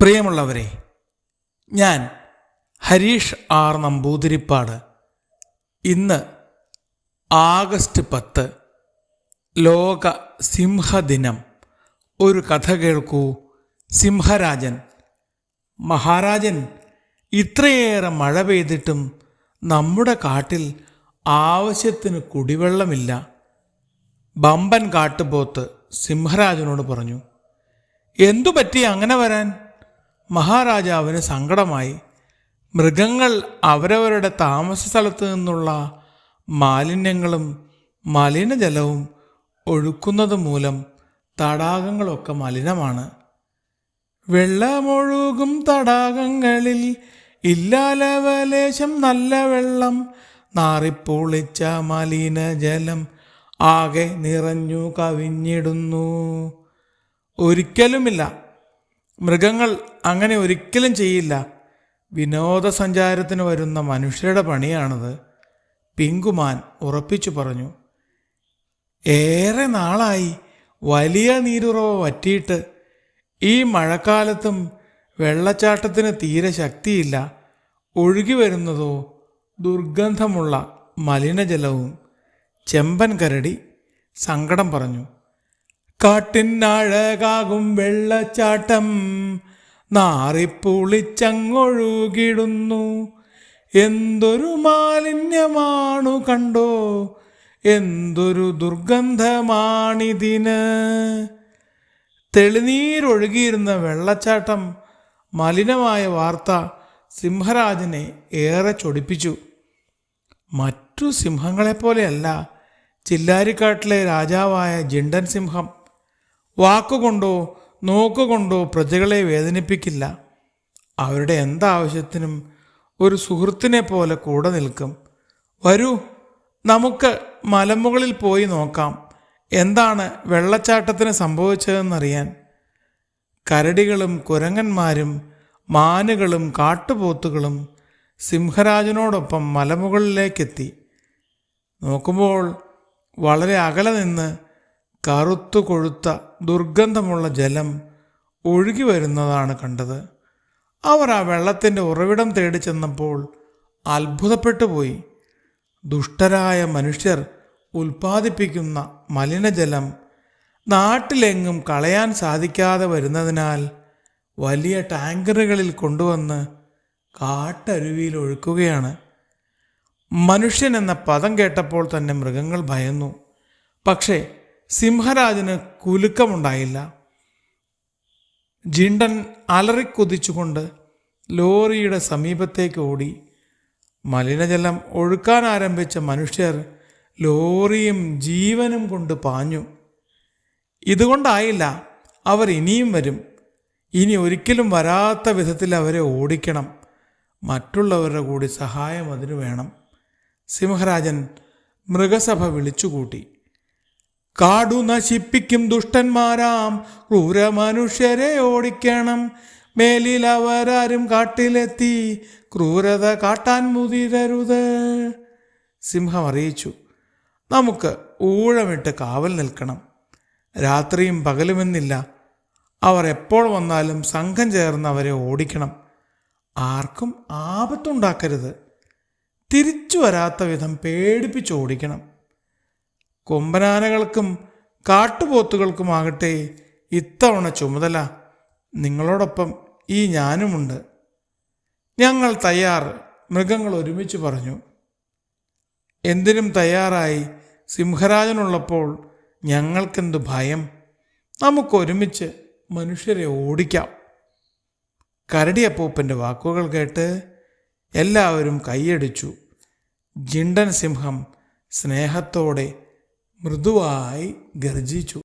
പ്രിയമുള്ളവരെ ഞാൻ ഹരീഷ് ആർ നമ്പൂതിരിപ്പാട്. ഇന്ന് ആഗസ്റ്റ് പത്ത് ലോക സിംഹദിനം. ഒരു കഥ കേൾക്കൂ. സിംഹരാജൻ. മഹാരാജൻ ഇത്രയേറെ മഴ പെയ്തിട്ടും നമ്മുടെ കാട്ടിൽ ആവശ്യത്തിന് കുടിവെള്ളമില്ല. ബമ്പൻ കാട്ടുപോത്ത് സിംഹരാജനോട് പറഞ്ഞു എന്തു പറ്റി അങ്ങനെ വരാൻ? മഹാരാജാവിന് സങ്കടമായി. മൃഗങ്ങൾ അവരവരുടെ താമസ സ്ഥലത്ത് നിന്നുള്ള മാലിന്യങ്ങളും മലിനജലവും ഒഴുക്കുന്നത് മൂലം തടാകങ്ങളൊക്കെ മലിനമാണ്. വെള്ളമൊഴുകും തടാകങ്ങളിൽ ഇല്ലാലവലേശം നല്ല വെള്ളം നാറിപ്പൊളിച്ച മലിനജലം ആകെ നിറഞ്ഞു കവിഞ്ഞിടുന്നു. ഒരിക്കലുമില്ല മൃഗങ്ങൾ അങ്ങനെ ഒരിക്കലും ചെയ്യില്ല. വിനോദസഞ്ചാരത്തിന് വരുന്ന മനുഷ്യരുടെ പണിയാണത് പിങ്കുമാൻ ഉറപ്പിച്ചു പറഞ്ഞു. ഏറെ നാളായി വലിയ നീരുറവ വറ്റിയിട്ട് ഈ മഴക്കാലത്തും വെള്ളച്ചാട്ടത്തിന് തീരെ ശക്തിയില്ല. ഒഴുകി വരുന്നതോ ദുർഗന്ധമുള്ള മലിനജലവും ചെമ്പൻ കരടി സങ്കടം പറഞ്ഞു. കാട്ടിനഴകാകും വെള്ളച്ചാട്ടം. നാറിപ്പുളിച്ചങ്ങൊഴുകിടുന്നു. എന്തൊരു മാലിന്യമാണു കണ്ടോ? എന്തൊരു ദുർഗന്ധമാണിതിന്. തെളിനീരൊഴുകിയിരുന്ന വെള്ളച്ചാട്ടം മലിനമായ വാർത്ത സിംഹരാജനെ ഏറെ ചൊടിപ്പിച്ചു. മറ്റു സിംഹങ്ങളെപ്പോലെയല്ല ചില്ലാരിക്കാട്ടിലെ രാജാവായ ജിണ്ടൻ സിംഹം. വാക്കുകൊണ്ടോ നോക്കുകൊണ്ടോ പ്രജകളെ വേദനിപ്പിക്കില്ല. അവരുടെ എന്താവശ്യത്തിനും ഒരു സുഹൃത്തിനെ പോലെ കൂടെ നിൽക്കും. വരൂ നമുക്ക് മലമുകളിൽ പോയി നോക്കാം. എന്താണ് വെള്ളച്ചാട്ടത്തിന് സംഭവിച്ചതെന്നറിയാൻ. കരടികളും കുരങ്ങന്മാരും മാനുകളും കാട്ടുപോത്തുകളും സിംഹരാജനോടൊപ്പം മലമുകളിലേക്കെത്തി. നോക്കുമ്പോൾ വളരെ അകലെ നിന്ന് കറുത്തു കൊഴുത്ത ദുർഗന്ധമുള്ള ജലം ഒഴുകി വരുന്നതാണ് കണ്ടത്. അവർ ആ വെള്ളത്തിന്റെ ഉറവിടം തേടി ചെന്നപ്പോൾ അത്ഭുതപ്പെട്ടു പോയി ദുഷ്ടരായ മനുഷ്യർ ഉൽപ്പാദിപ്പിക്കുന്ന മലിനജലം നാട്ടിലെങ്ങും കളയാൻ സാധിക്കാതെ വരുന്നതിനാൽ വലിയ ടാങ്കറുകളിൽ കൊണ്ടുവന്ന് കാട്ടരുവിയിൽ ഒഴുക്കുകയാണ്. മനുഷ്യൻ എന്ന പദം കേട്ടപ്പോൾ തന്നെ മൃഗങ്ങൾ ഭയന്നു. പക്ഷേ സിംഹരാജന് കുലുക്കമുണ്ടായില്ല. ജിണ്ടൻ അലറിക്കുതിച്ചുകൊണ്ട് ലോറിയുടെ സമീപത്തേക്ക് ഓടി. മലിനജലം ഒഴുക്കാൻ ആരംഭിച്ച മനുഷ്യർ ലോറിയും ജീവനും കൊണ്ട് പാഞ്ഞു. ഇതുകൊണ്ടായില്ല അവർ ഇനിയും വരും. ഇനി ഒരിക്കലും വരാത്ത വിധത്തിൽ അവരെ ഓടിക്കണം. മറ്റുള്ളവരുടെ കൂടി സഹായം അതിനു വേണം. സിംഹരാജൻ മൃഗസഭ വിളിച്ചുകൂട്ടി. കാടു നശിപ്പിക്കും ദുഷ്ടന്മാരാം. ക്രൂര മനുഷ്യരെ ഓടിക്കണം. മേലിൽ അവരാരും കാട്ടിലെത്തി. ക്രൂരത കാട്ടാൻ മുതിരരുത്. സിംഹം അറിയിച്ചു നമുക്ക് ഊഴമിട്ട് കാവൽ നിൽക്കണം. രാത്രിയും പകലുമെന്നില്ല. അവർ എപ്പോൾ വന്നാലും സംഘം ചേർന്ന് അവരെ ഓടിക്കണം. ആർക്കും ആപത്തുണ്ടാക്കരുത്. തിരിച്ചു വരാത്ത വിധം പേടിപ്പിച്ച് ഓടിക്കണം. കൊമ്പനാനകൾക്കും കാട്ടുപോത്തുകൾക്കുമാകട്ടെ ഇത്തവണ ചുമതല നിങ്ങളോടൊപ്പം ഈ ഞാനുമുണ്ട്. ഞങ്ങൾ തയ്യാർ മൃഗങ്ങൾ ഒരുമിച്ച് പറഞ്ഞു. എന്തിനും തയ്യാറായി സിംഹരാജനുള്ളപ്പോൾ ഞങ്ങൾക്കെന്തു ഭയം? നമുക്കൊരുമിച്ച് മനുഷ്യരെ ഓടിക്കാം. കരടിയപ്പൂപ്പന്റെ വാക്കുകൾ കേട്ട് എല്ലാവരും കൈയടിച്ചു. ജിണ്ടൻ സിംഹം സ്നേഹത്തോടെ മൃദുവായി ഗർജിച്ചു